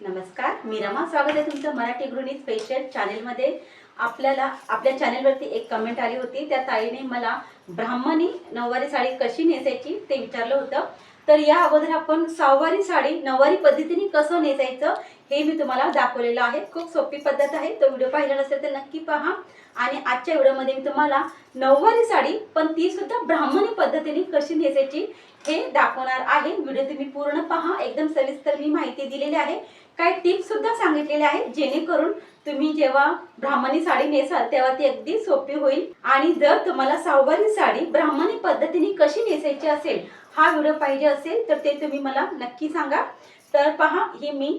नमस्कार मी रमा. स्वागत आहे तुमचं मराठी गृहिणी स्पेशल चॅनेलमध्ये आपल्याला आपल्या चॅनेलवरती एक कमेंट आली होती. त्या ताईने मला ब्राह्मणी नऊवारी साडी कशी नेसायची ते विचारलं होतं. तर या अगोदर आपण सहावारी साडी नऊवारी पद्धतीने कसं नेसायचं हे मी तुम्हाला दाखवलेलं आहे. खूप सोपी पद्धत आहे. तो व्हिडिओ पाहिला नसेल तर नक्की पहा. आणि आजच्या व्हिडिओमध्ये मी तुम्हाला नऊवारी साडी पण ती सुद्धा ब्राह्मणी पद्धतीने कशी नेसायची हे दाखवणार आहे. व्हिडिओ तुम्ही पूर्ण पहा. एकदम सविस्तर मी माहिती दिलेली आहे. काही टिप्स सुद्धा सांगितलेल्या आहेत जेणेकरून तुम्ही जेव्हा ब्राह्मणी साडी नेसाल तेव्हा ती अगदी सोपी होईल. आणि जर तुम्हाला सावभारी साडी ब्राह्मणी पद्धतीने कशी नेसायची असेल हा व्हिडिओ पाहिजे असेल तर ते तुम्ही मला नक्की सांगा. तर पहा ही मी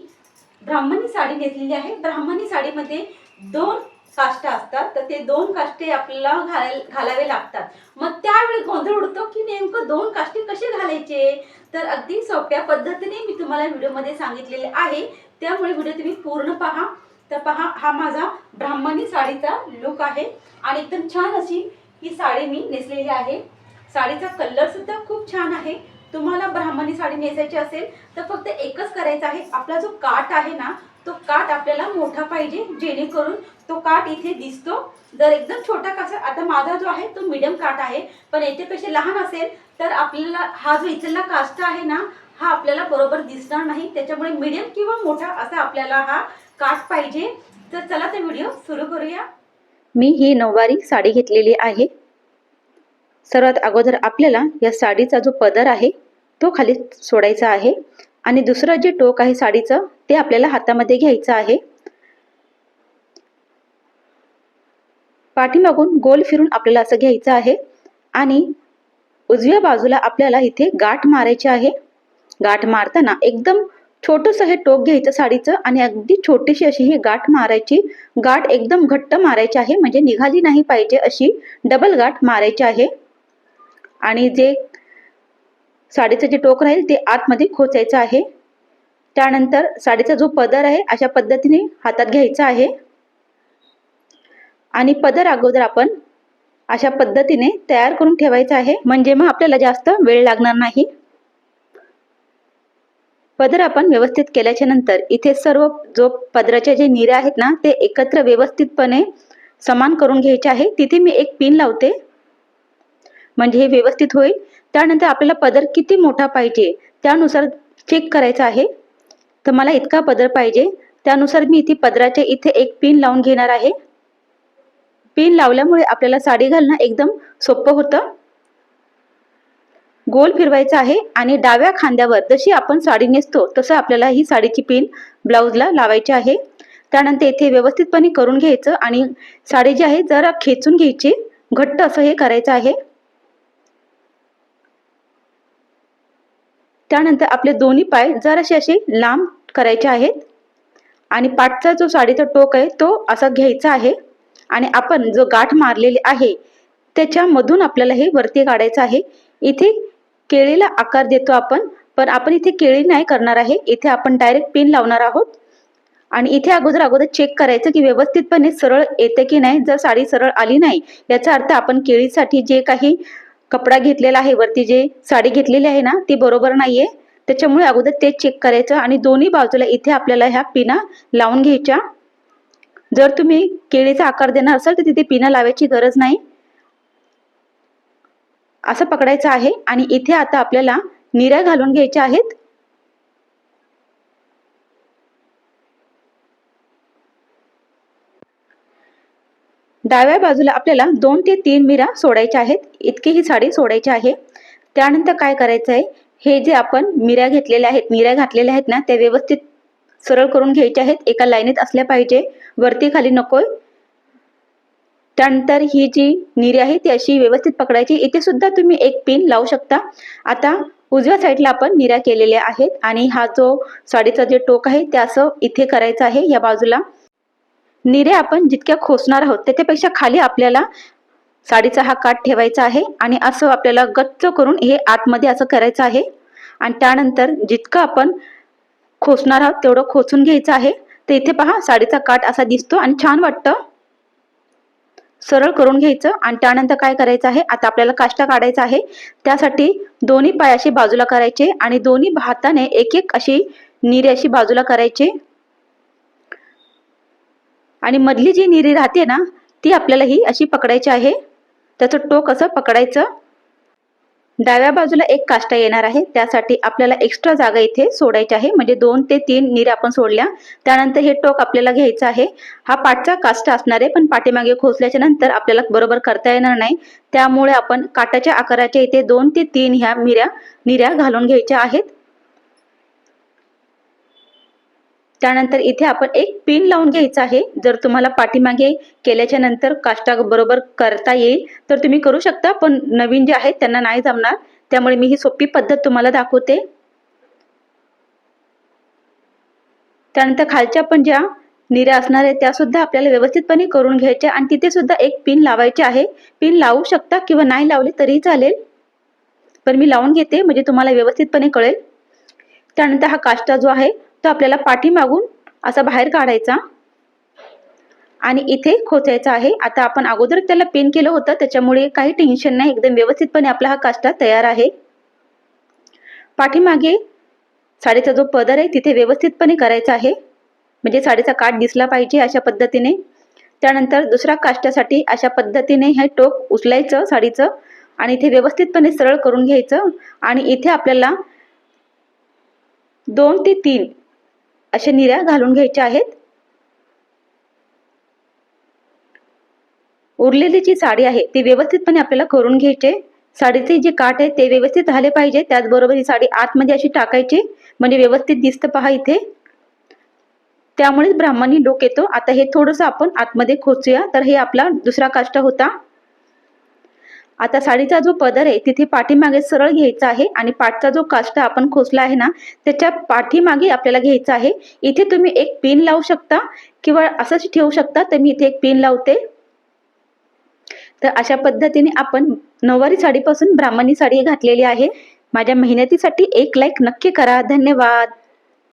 ब्राह्मणी साडी नेसलेली आहे. ब्राह्मणी साडीमध्ये दोन काष्टा असतात तर ते दोन काष्टे आपल्याला घालाय घालावे लागतात. मग त्यावेळी गोंधळ उडतो की नेमकं दोन काष्टे कसे घालायचे? तर अगदी सोप्या पद्धतीने मी तुम्हाला व्हिडिओमध्ये सांगितलेले आहे. त्यामुळे व्हिडिओ तुम्ही पूर्ण पहा. तर पहा हा माझा ब्राह्मणी साडीचा लुक आहे. आणि एकदम छान अशी ही साडी मी नेसलेली आहे. साडीचा कलर सुद्धा खूप छान आहे. तुम्हाला ब्राह्मणी साडी नेसायची असेल तर फक्त एकच करायचं आहे. आपला जो काठ आहे ना तो काठ आपल्याला मोठा पाहिजे जेणेकरून तो काठ इथे दिसतो. जर एकदम छोटा कसा आता माझा जो आहे तो मीडियम काठ आहे. पण याच्यापेक्षा लहान असेल तर आपल्याला हा जो इथला काष्ट आहे ना हा आपल्याला बरोबर दिसणार नाही. त्याच्यामुळे मीडियम किंवा मोठा असा आपल्याला हा काठ पाहिजे. तर चला तर व्हिडिओ सुरू करूया. मी ही नऊवारी साडी घेतलेली आहे. सर्वात अगोदर आपल्याला या साडीचा जो पदर आहे तो खाली सोडायचा आहे. आणि दुसरं जे टोक आहे साडीचं ते आपल्याला हातामध्ये घ्यायचं आहे. पाठीमागून गोल फिरून आपल्याला असं घ्यायचं आहे. आणि उजव्या बाजूला आपल्याला इथे गाठ मारायची आहे. गाठ मारताना एकदम छोटंसं हे टोक घ्यायचं साडीचं आणि अगदी छोटीशी अशी ही गाठ मारायची. गाठ एकदम घट्ट मारायची आहे म्हणजे निघाली नाही पाहिजे अशी डबल गाठ मारायची आहे. आणि जे साडीचं जे टोक राहील ते आतमध्ये खोचायचं आहे. त्यानंतर साडीचा जो पदर आहे अशा पद्धतीने हातात घ्यायचा आहे. आणि पदर अगोदर आपण अशा पद्धतीने तयार करून ठेवायचं आहे. म्हणजे मग आपल्याला जास्त वेळ लागणार नाही. पदर आपण व्यवस्थित केल्याच्यानंतर इथे सर्व जो पदराच्या जे निऱ्या आहेत ना ते एकत्र व्यवस्थितपणे समान करून घ्यायचे आहे. तिथे मी एक पिन लावते. म्हणजे हे व्यवस्थित होईल. त्यानंतर आपल्याला पदर किती मोठा पाहिजे त्यानुसार चेक करायचा आहे. तर मला इतका पदर पाहिजे. त्यानुसार मी इथे पदराच्या इथे एक पिन लावून घेणार आहे. पिन लावल्यामुळे आपल्याला साडी घालणं एकदम सोपं होतं. गोल फिरवायचं आहे आणि डाव्या खांद्यावर जशी आपण साडी नेसतो तसं आपल्याला ही साडीची पिन ब्लाऊजला लावायची आहे. त्यानंतर इथे व्यवस्थितपणे करून घ्यायचं आणि साडी जी आहे जरा खेचून घ्यायची. घट्ट असं हे करायचं आहे. त्यानंतर आपले दोन्ही पाय जरासे असे लांब करायचे आहेत. आणि पाठचा जो साडीचा टोक आहे तो असा घ्यायचा आहे. आणि आपण जो गाठ मारलेली आहे त्याच्यामधून आपल्याला हे वरती काढायचं आहे. इथे केळीला आकार देतो आपण पण आपण इथे केळी नाही करणार आहे. इथे आपण डायरेक्ट पिन लावणार आहोत. आणि इथे अगोदर अगोदर चेक करायचं की व्यवस्थितपणे सरळ येते की नाही. जर साडी सरळ आली नाही याचा अर्थ आपण केळीसाठी जे काही कपडा घेतलेला आहे वरती जे साडी घेतलेली आहे ना ती बरोबर नाहीये. त्याच्यामुळे अगोदर ते चेक करायचं आणि दोन्ही बाजूला इथे आपल्याला ह्या पिना लावून घ्यायच्या. जर तुम्ही केळीचा आकार देणार असाल तर तिथे पिना लावायची गरज नाही. असं पकडायचं आहे आणि इथे आता आपल्याला निऱ्या घालून घ्यायच्या आहेत. डाव्या बाजूला आपल्याला दोन ते तीन मिरा सोडायच्या आहेत. इतकी ही साडी सोडायची आहे. त्यानंतर काय करायचं आहे हे जे आपण मिऱ्या घेतलेल्या आहेत मिऱ्या घातलेल्या आहेत ना त्या व्यवस्थित सरळ करून घ्यायचे आहेत. एका लाईनीत असल्या पाहिजे. वरती खाली नकोय. त्यानंतर ही जी निरी आहे ती अशी व्यवस्थित पकडायची. इथे सुद्धा तुम्ही एक पिन लावू शकता. आता उजव्या साईडला आपण निऱ्या केलेल्या आहेत आणि हा जो साडीचा जे टोक आहे ते असं इथे करायचं आहे या बाजूला. निऱ्या आपण जितक्या खोसणार आहोत त्याच्यापेक्षा खाली आपल्याला साडीचा हा काठ ठेवायचा आहे आणि असं आपल्याला गच्च करून हे आतमध्ये असं करायचं आहे. आणि त्यानंतर जितकं आपण खोसणार आहोत तेवढं खोचून घ्यायचं आहे. तर इथे पहा साडीचा काठ असा दिसतो आणि छान वाटतं. सरळ करून घ्यायचं आणि त्यानंतर काय करायचं आहे आता आपल्याला काष्टा काढायचा आहे. त्यासाठी दोन्ही पायाशी बाजूला करायचे आणि दोन्ही हाताने एक एक अशी निरी अशी बाजूला करायचे. आणि मधली जी निरी राहते ना ती आपल्याला ही अशी पकडायची आहे. त्याचं टोक असं पकडायचं. डाव्या बाजूला एक काष्टा येणार आहे. त्यासाठी आपल्याला एक्स्ट्रा जागा इथे सोडायची आहे. म्हणजे दोन ते तीन निऱ्या आपण सोडल्या. त्यानंतर हे टोक आपल्याला घ्यायचं आहे. हा पाठचा काष्टा असणार आहे पण पाठीमागे खोचल्याच्या नंतर आपल्याला बरोबर करता येणार नाही. त्यामुळे आपण काटाच्या आकाराच्या इथे दोन ते तीन ह्या मिऱ्या निऱ्या घालून घ्यायच्या आहेत. त्यानंतर इथे आपण एक पिन लावून घ्यायचा आहे. जर तुम्हाला पाठीमागे केल्याच्यानंतर काष्टा बरोबर करता येईल तर तुम्ही करू शकता पण नवीन जे आहेत त्यांना नाही जमणार. त्यामुळे मी ही सोपी पद्धत तुम्हाला दाखवते. त्यानंतर खालच्या पण ज्या निऱ्या असणार आहेत त्या सुद्धा आपल्याला व्यवस्थितपणे करून घ्यायच्या आणि तिथे सुद्धा एक पिन लावायची आहे. पिन लावू शकता किंवा नाही लावली तरीही चालेल. पण मी लावून घेते म्हणजे तुम्हाला व्यवस्थितपणे कळेल. त्यानंतर हा काष्टा जो आहे तो आपल्याला पाठीमागून असा बाहेर काढायचा. आणि इथे खोचायचा आहे. आता आपण अगोदर त्याला पिन केलं होतं. त्याच्यामुळे काही टेन्शन नाही. एकदम व्यवस्थितपणे आपला हा काष्टा तयार आहे. पाठीमागे साडीचा जो पदर आहे तिथे व्यवस्थितपणे करायचा आहे. म्हणजे साडीचा काठ दिसला पाहिजे अशा पद्धतीने. त्यानंतर दुसऱ्या काष्टासाठी अशा पद्धतीने हे टोक उचलायचं साडीचं. आणि इथे व्यवस्थितपणे सरळ करून घ्यायचं. आणि इथे आपल्याला दोन ते तीन अशा निऱ्या घालून घ्यायच्या आहेत. उरलेली जी साडी आहे ती व्यवस्थितपणे आपल्याला करून घ्यायचे. साडीचे जे काठ आहे ते व्यवस्थित झाले पाहिजे. त्याचबरोबर ही साडी आतमध्ये अशी टाकायची. म्हणजे व्यवस्थित दिसतं पहा इथे. त्यामुळेच ब्राह्मणी डोक येतो. आता हे थोडंसं आपण आतमध्ये खोचूया. तर हे आपला दुसरा काष्ट होता. आता साडीचा जो पदर आहे तिथे पाठीमागे सरळ घ्यायचा आहे आणि पाठचा जो काष्टा आपण खोचला आहे ना त्याच्या पाठीमागे आपल्याला घ्यायचा आहे. इथे तुम्ही एक पिन लावू शकता किंवा असंच ठेवू शकता तर मी इथे एक पिन लावते. तर अशा पद्धतीने आपण नऊवारी साडीपासून ब्राह्मणी साडी घातलेली आहे. माझ्या मेहनतीसाठी एक लाईक नक्की करा. धन्यवाद.